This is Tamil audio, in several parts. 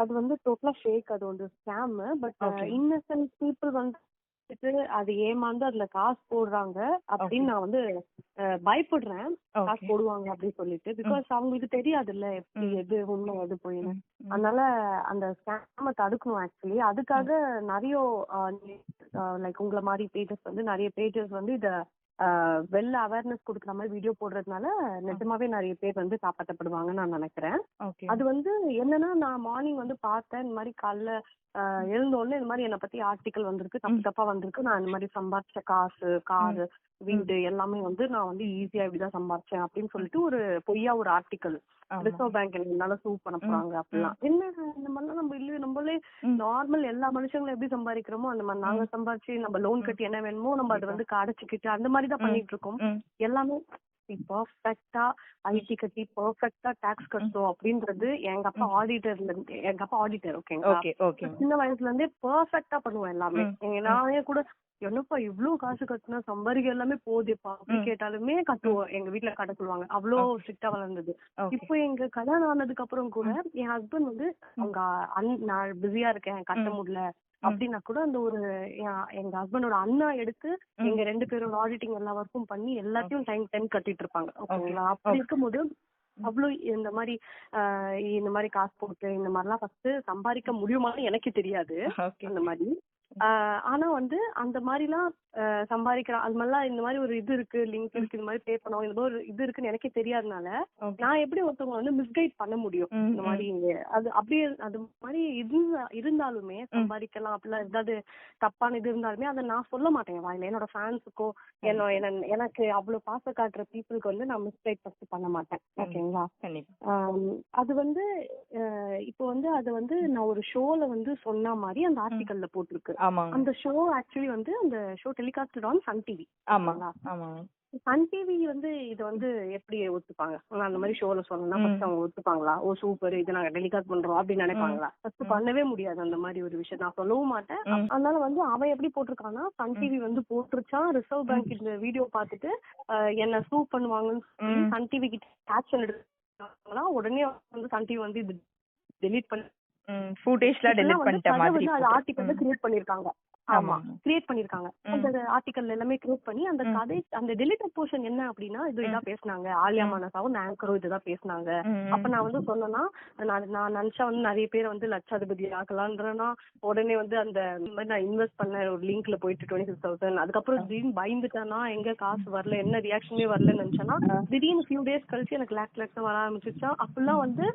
அது வந்து டோட்டலா ஃபேக் அது வந்து ஸ்கேம் பட். இன்னசென்ட் பீப்புள் வந்துட்டு அது ஏமாந்து அதுல காசு போடுறாங்க அப்படின்னு நான் வந்து பயப்படுறேன். காசு போடுவாங்க அப்படின்னு சொல்லிட்டு. பிகாஸ் அவங்களுக்கு தெரியாதுல்ல எப்படி. எது உண்மை எது போயின்னு. அதனால அந்த ஸ்கேம தடுக்கணும் ஆக்சுவலி அதுக்காக நிறைய லைக் உங்களை மாதிரி பேஜஸ் வந்து நிறைய பேஜஸ் வந்து இத வெள்ள அவேர்னஸ் கொடுக்குற மாதிரி வீடியோ போடுறதுனால நிஜமாவே நிறைய பேர் வந்து காப்பாற்றப்படுவாங்கன்னு நான் நினைக்கிறேன். அது வந்து என்னன்னா நான் மார்னிங் வந்து பார்த்தேன் இந்த மாதிரி காலைல ஆஹ் எழுந்த உடனே இந்த மாதிரி என்னை பத்தி ஆர்டிக்கல் வந்திருக்கு தப்பு தப்பா வந்திருக்கு. நான் இந்த மாதிரி சம்பாதிச்ச காசு காரு வீடு எல்லாமே வந்து நான் வந்து ஈஸியா இப்படிதான் சம்பாதிச்சேன் அப்படின்னு சொல்லிட்டு ஒரு பொய்யா ஒரு ஆர்டிக்கல். ரிசர்வ் பேங்க் என்னால சூ பண்ண போறாங்க அப்படிலாம். என்ன இந்த மாதிரிலாம் நம்ம இல்ல நம்மளே. நார்மல் எல்லா மனுஷங்களும் எப்படி சம்பாதிக்கிறோமோ அந்த மாதிரி நாங்க சம்பாதிச்சு நம்ம லோன் கட்டி என்ன வேணுமோ நம்ம அதை வந்து அடைச்சுக்கிட்டு அந்த மாதிரி தான் பண்ணிட்டு இருக்கோம். எல்லாமே பர்ஃபெக்டா ஐடி கட்டி பர்ஃபெக்டா டாக்ஸ் கட்டணும் அப்படின்றது எங்க அப்பா ஆடிட்டர்ல இருந்து எங்க அப்பா ஆடிட்டர் ஓகேங்களா ஓகே ஓகே. சின்ன வயசுல இருந்தே பர்ஃபெக்டா பண்ணுவேன் எல்லாமே. நானே கூட என்னப்பா இவ்ளோ காசு கட்டினா சம்பாதிக்க எல்லாமே போதேப்பா அப்படி. கேட்டாலுமே கட்டுவோம். எங்க வீட்ல கட்ட சொல்லுவாங்க. அவ்வளோ ஸ்ட்ரிக்டா வளர்ந்தது. இப்போ எங்க கல்யாணம் ஆனதுக்கு அப்புறம் கூட என் ஹஸ்பண்ட் வந்து அவங்க நான் பிஸியா இருக்கேன். கட்ட. முடியல அப்படின்னா கூட அந்த ஒரு எங்க ஹஸ்பண்டோட அண்ணா எடுத்து. எங்க ரெண்டு பேரோட ஆடிட்டிங் எல்லா ஒர்க்கும் பண்ணி எல்லாத்தையும் டைம் டைம் கட்டிட்டு இருப்பாங்க. ஓகேங்களா. அப்படி இருக்கும்போது அவ்வளவு இந்த மாதிரி ஆஹ் இந்த மாதிரி காசு போட்டு இந்த மாதிரிலாம் ஃபர்ஸ்ட் சம்பாதிக்க முடியுமான்னு எனக்கு தெரியாது. இந்த மாதிரி. ஆனா வந்து அந்த மாதிரிலாம் ஆஹ் சம்பாதிக்கலாம் அது மாதிரிலாம் இந்த மாதிரி ஒரு இது இருக்கு லிங்க் இருக்கு இந்த மாதிரி பே பண்ணோம் இந்த மாதிரி ஒரு இது இருக்குன்னு எனக்கே தெரியாதனால நான் எப்படி ஒருத்தவங்க வந்து மிஸ்கைட் பண்ண முடியும்? இந்த மாதிரி அது அப்படியே அது மாதிரி இருந்தா இருந்தாலுமே சம்பாதிக்கலாம் அப்படிலாம் ஏதாவது தப்பான இது இருந்தாலுமே அதை நான் சொல்ல மாட்டேன். வாயில என்னோட ஃபேன்ஸுக்கோ என்ன எனக்கு அவ்வளவு பாசம் காட்டுற பீப்புளுக்கு வந்து நான் மிஸ்கைட் ஃபர்ஸ்ட் பண்ண மாட்டேன். ஓகேங்களா? அது வந்து இப்போ வந்து அது வந்து நான் ஒரு ஷோல வந்து சொன்ன மாதிரி அந்த ஆர்டிக்கல்ல போட்டிருக்கு. அந்த ஷோ ஆக்சுவலி வந்து அந்த show telecasted on Sun TV ஆமா ஆமாங்க. சன் டிவி வந்து இது வந்து எப்படி ஒத்துப்பாங்க? அந்த மாதிரி ஷோல சொன்னா ஃபர்ஸ்ட் அவங்க ஒத்துப்பாங்களா? ஓ சூப்பர் இது நாங்க டெலிகாஸ்ட் பண்றோம் அப்படின்னு நினைப்பாங்களா? ஃபர்ஸ்ட் பண்ணவே முடியாது அந்த மாதிரி ஒரு விஷயம். நான் சொல்லவும் மாட்டேன். அதனால வந்து அவன் எப்படி போட்டிருக்கான்னா சன் டிவி வந்து போட்டுருச்சான் ரிசர்வ் பேங்க் இந்த வீடியோ பார்த்துட்டு என்ன சூ பண்ணுவாங்கன்னு. சன் டிவி கிட்ட ஆக்ஷன் எடுத்தாங்கன்னா உடனே வந்து சன் டிவி வந்து இது டெலீட் பண்ணி ஃபுட்டேஜ்லாம் டெலிட் பண்ணிட்ட மாதிரி அது ம். கிரியேட் பண்ணிருக்காங்க ஆமா. கிரியேட் பண்ணிருக்காங்க. அந்த ஆர்டிக்கல் எல்லாமே கிரியேட் பண்ணி அந்த. கதை அந்த டெலிட்டட் போர்ஷன் என்ன அப்படின்னா இது இதான் பேசுனாங்க ஆலியா மானசாவும் இந்த ஆங்கரும் இதுதான் பேசுனாங்க. அப்ப நான் வந்து சொன்னேன்னா நான் நான் நினைச்சா வந்து நிறைய பேர் வந்து லட்சாதிபதி ஆக்கலான்றனா உடனே வந்து அந்த மாதிரி நான் இன்வெஸ்ட் பண்ண ஒரு லிங்க்ல போயிட்டு டுவெண்ட்டி சிக்ஸ் தௌசண்ட் அதுக்கப்புறம் திடீர்னு பயந்துட்டேன்னா எங்க காசு வரல என்ன ரியாக்ஷனே வரலன்னு நினைச்சேன்னா திடீர்னு ஃபியூ டேஸ் கழிச்சு எனக்கு லேக் லேக்ஸ் வர ஆரம்பிச்சிச்சா அப்பெல்லாம் வந்து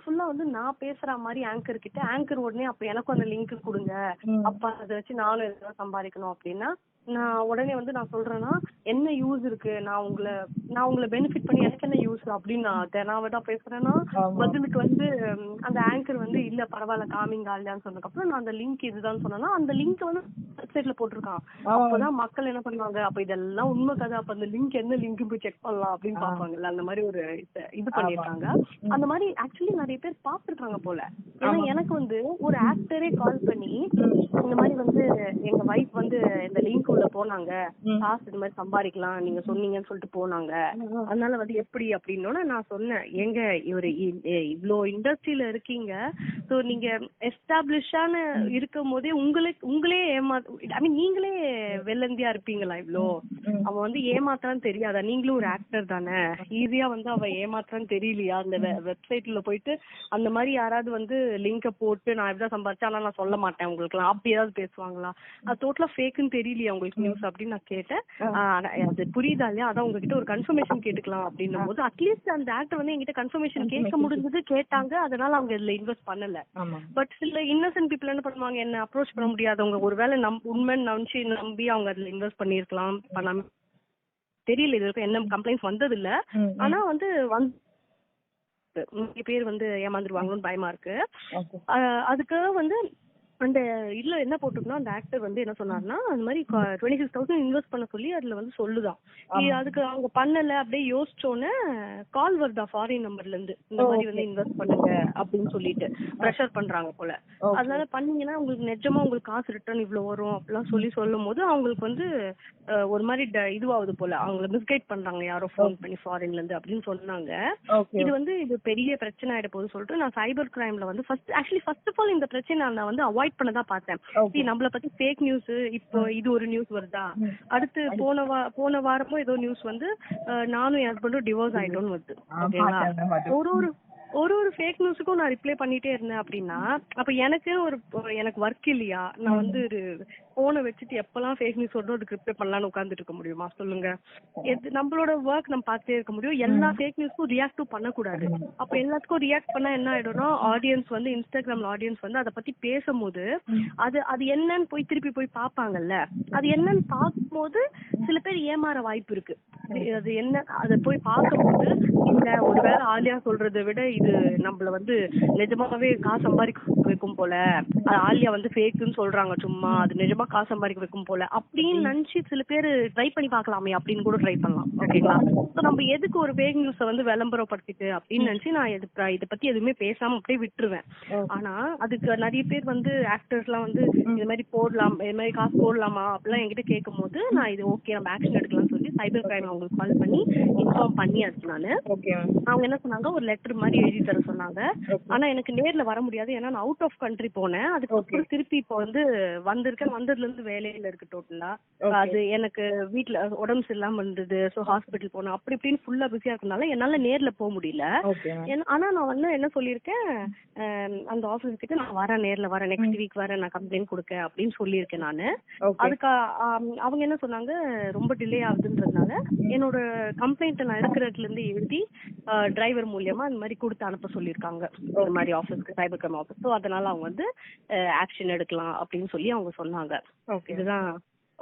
ஃபுல்லா வந்து நான் பேசுற மாதிரி ஆங்கர் கிட்ட ஆங்கர் உடனே அப்ப எனக்கும் அந்த லிங்க் கொடுங்க. அப்ப அதை வச்சு நானும் எதாவது சம்பாதிக்கணும் அப்படின்னா நான் உடனே வந்து நான் சொல்றேன்னா என்ன யூஸ் இருக்கு? நான் உங்களை நான் உங்களை பெனிஃபிட் பண்ணி எனக்கு என்ன யூஸ் அப்படின்னு நான் தெனாவதா பேசுறேன்னா. பதிலுக்கு வந்து அந்த ஆங்கர் வந்து இல்ல பரவாயில்ல காமிங்க இல்லையான்னு சொன்னதுக்கு அப்புறம் நான் அந்த லிங்க் இதுதான் சொன்னேன்னா அந்த லிங்க் வந்து வெப்சைட்ல போட்டிருக்கான். அப்பதான் மக்கள் என்ன பண்ணுவாங்க அப்ப இதெல்லாம் உண்மை கதை அப்ப அந்த லிங்க் என்ன லிங்க் போய் செக் பண்ணலாம் அப்படின்னு பாப்பாங்கல்ல அந்த மாதிரி ஒரு இது- இது பண்ணிருக்காங்க அந்த மாதிரி ஆக்சுவலி நிறைய பேர் பாத்துருக்காங்க போல. ஏன்னா எனக்கு வந்து ஒரு ஆக்டரே கால் பண்ணி இந்த மாதிரி வந்து எங்க வைஃப் வந்து இந்த லிங்க் உள்ள போனாங்க. காசு இந்த மாதிரி சம்பாதிக்கலாம் நீங்க சொன்னீங்கன்னு சொல்லிட்டு போனாங்க. அதனால வந்து எப்படி அப்படின்னோட நான் சொன்னேன். எங்க இவரு இ- இ- இவ்ளோ இண்டஸ்ட்ரியில இருக்கீங்க. சோ நீங்க எஸ்டாப்ளிஷான இருக்கும் போதே உங்களுக்கு உங்களே ஏமா ஐ மீன் நீங்களே வெள்ளந்தியா இருப்பீங்களா இவ்ளோ. அவன் வந்து ஏமாத்தான்னு தெரியாதா? நீங்களும் ஒரு ஆக்டர் தானே. ஈஸியா வந்து அவ ஏமாத்தான்னு தெரியலையா? அந்த வெப்சைட்ல போயிட்டு அந்த மாதிரி யாராவது வந்து லிங்க போட்டு நான் இப்படிதான் சம்பாதிச்சேன் ஆனா நான் சொல்ல மாட்டேன். உங்களுக்கு அப்படி ஏதாவது பேசுவாங்களா? அது டோட்டலா ஃபேக்குன்னு தெரியலையா உங்களுக்கு நியூஸ் அப்படின்னு நான் கேட்டேன். அது புரியுதா இல்லையா? அதான் உங்ககிட்ட ஒரு கன்ஃபர்மேஷன் கேட்டுக்கலாம் அப்படின்னும் போது அட்லீஸ்ட் அந்த ஆக்டர் வந்து என்கிட்ட கன்ஃபர்மேஷன் கேட்க முடிஞ்சது கேட்டாங்க. அதனால அவங்க இதுல இன்வெஸ்ட் பண்ணல. பட் சில இன்னசென்ட் பீப்புள் என்ன பண்ணுவாங்க? என்ன அப்ரோச் பண்ண முடியாதவங்க. ஒருவேளை நம் உண்மைன்னு நினைச்சு நம்பி அவங்க அதுல இன்வெஸ்ட் பண்ணிருக்கலாம் பண்ணாம. தெரியல இது வரைக்கும் என்ன கம்ப்ளைண்ட்ஸ் வந்தது இல்ல ஆனா வந்து வந்து நிறைய பேர் வந்து ஏமாந்துருவாங்கன்னு பயமா இருக்கு. ஓகே. ஆஹ் அதுக்கு வந்து அந்த இதுல என்ன போட்டிருக்கோம் அந்த ஆக்டர் வந்து என்ன சொன்னாருன்னா அந்த மாதிரி டுவெண்ட்டி சிக்ஸ் தௌசண்ட் இன்வெஸ்ட் பண்ண சொல்லி அதுல வந்து சொல்லுதான். அதுக்கு அவங்க பண்ணல அப்படியே யோசிச்சோன்னே கால் வருதா ஃபாரின் நம்பர்ல இருந்து? இந்த மாதிரி வந்து இன்வெஸ்ட் பண்ணுங்க அப்படின்னு சொல்லிட்டு. ப்ரெஷர் பண்றாங்க போல. அதனால பண்ணீங்கன்னா உங்களுக்கு நிஜமா உங்களுக்கு காசு ரிட்டர்ன் இவ்வளவு வரும் அப்படிலாம் சொல்லி சொல்லும் போது அவங்களுக்கு வந்து ஒரு மாதிரி இதுவாகுது போல. அவங்கள மிஸ்கைட் பண்றாங்க யாரோ ஃபோன் பண்ணி ஃபாரின்ல இருந்து அப்படின்னு சொன்னாங்க. இது வந்து இது பெரிய பிரச்சனை ஆயிட போகுது சொல்லிட்டு நான் சைபர் கிரைம்ல வந்து first actually first of all இந்த பிரச்சனை நான் வந்து அவாய்ட் பண்ண தான் பார்த்தேன். நம்மள பத்தி ஃபேக் நியூஸ் இப்போ இது ஒரு நியூஸ் வருதா? அடுத்து போன வா போன வாரமும் ஏதோ நியூஸ் வந்து நானும் என் ஹஸ்பண்டும் டிவோர்ஸ் ஆயிட்டோம்னு வருது. ஓகேங்களா. ஒரு ஒரு ஒரு ஒரு ஃபேக் நியூஸுக்கும் நான் ரிப்ளை பண்ணிட்டே இருந்தேன் அப்படின்னா அப்ப எனக்கு ஒரு எனக்கு ஒர்க் இல்லையா? நான் வந்து ஒரு போனை வச்சுட்டு எப்பெல்லாம் ஃபேக் நியூஸ் வருதோ அதுக்கு ரிப்ளை பண்ணலாம்னு உட்கார்ந்துட்டு இருக்க முடியுமா? சொல்லுங்க. எது நம்மளோட ஒர்க் நம்ம பார்த்துட்டே இருக்க முடியும். எல்லா ஃபேக் நியூஸ்க்கும் ரியாக்டும் பண்ணக்கூடாது. அப்ப எல்லாத்துக்கும் ரியாக்ட் பண்ணா என்ன ஆயிடும்னா ஆடியன்ஸ் வந்து இன்ஸ்டாகிராம்ல ஆடியன்ஸ் வந்து அதை பத்தி பேசும்போது அது அது என்னன்னு போய் திருப்பி போய் பார்ப்பாங்கல்ல? அது என்னன்னு பார்க்கும்போது சில பேர் ஏமாற வாய்ப்பு இருக்கு. அது- என்ன அதை போய் பார்க்கும்போது இல்ல ஒருவேளை ஆலியா சொல்றதை விட இது நம்மள வந்து நிஜமாவே காசு சம்பாதிக்க வைக்கும் போல. ஆலியா வந்து ஃபேக்குன்னு சொல்றாங்க சும்மா. அது நிஜமா காசு சம்பாதிக்க வைக்கும் போல. அப்படின்னு நினைச்சு சில பேர் ட்ரை பண்ணி பார்க்கலாமே அப்படின்னு கூட ட்ரை பண்ணலாம். ஓகேங்களா? So நம்ம எதுக்கு ஒரு ஃபேக் நியூஸ வந்து விளம்பரப்படுத்திட்டு அப்படின்னு நினைச்சு நான் இது இதை பத்தி எதுவுமே பேசாம அப்படியே விட்டுருவேன். ஆனா அதுக்கு நிறைய பேர் வந்து ஆக்டர்ஸ் எல்லாம் வந்து இது மாதிரி போடலாம் இது மாதிரி காசு போடலாமா அப்படிலாம் என்கிட்ட கேட்கும் போது நான் இது ஓகே நம்ம ஆக்ஷன் எடுக்கலாம்னு சொல்லி சைபர் கிரைம் அவங்களுக்கு கால் பண்ணி இன்ஃபார்ம் பண்ணியாச்சு நானு அவங்க என்ன சொன்னாங்க? ஒரு லெட்டர் மாதிரி எழுதி தர சொன்னாங்க. ஆனா எனக்கு நேர்ல வர முடியாது. ஏன்னா நான் அவுட் ஆஃப் கண்ட்ரி போனேன். அதுக்கப்புறம் திருப்பி இப்போ வந்து வந்திருக்கேன். வந்ததுல இருந்து வேலையில இருக்கு டோட்டலா அது எனக்கு வீட்ல உடம்பு சரியில்லாம இருந்தது. சோ ஹாஸ்பிட்டல் போனேன். அப்படி இப்படின்னு ஃபுல்லா பிஸியா இருக்கனால என்னால நேர்ல போக முடியல. ஆனா நான் வந்து என்ன சொல்லியிருக்கேன்? அந்த ஆபீஸ் கிட்ட நான் வரேன் நேர்ல வரேன். நெக்ஸ்ட் வீக் வரேன். நான் கம்ப்ளைண்ட் கொடுக்க அப்படின்னு சொல்லியிருக்கேன் நானு. அதுக்கு அவங்க என்ன சொன்னாங்க? ரொம்ப டிலே ஆகுதுன்றதுனால என்னோட கம்ப்ளைண்ட் நான் எடுக்கிறதுல இருந்து எழுதி டிரைவர் மூலியமா இந்த மாதிரி கொடுத்து அனுப்ப சொல்லியிருக்காங்க. இந்த மாதிரி ஆஃபீஸ்க்கு சைபர் கிரைம் ஆஃபீஸ் ஸோ அதனால அவங்க வந்து ஆக்ஷன் எடுக்கலாம் அப்படின்னு சொல்லி அவங்க சொன்னாங்க. இதுதான்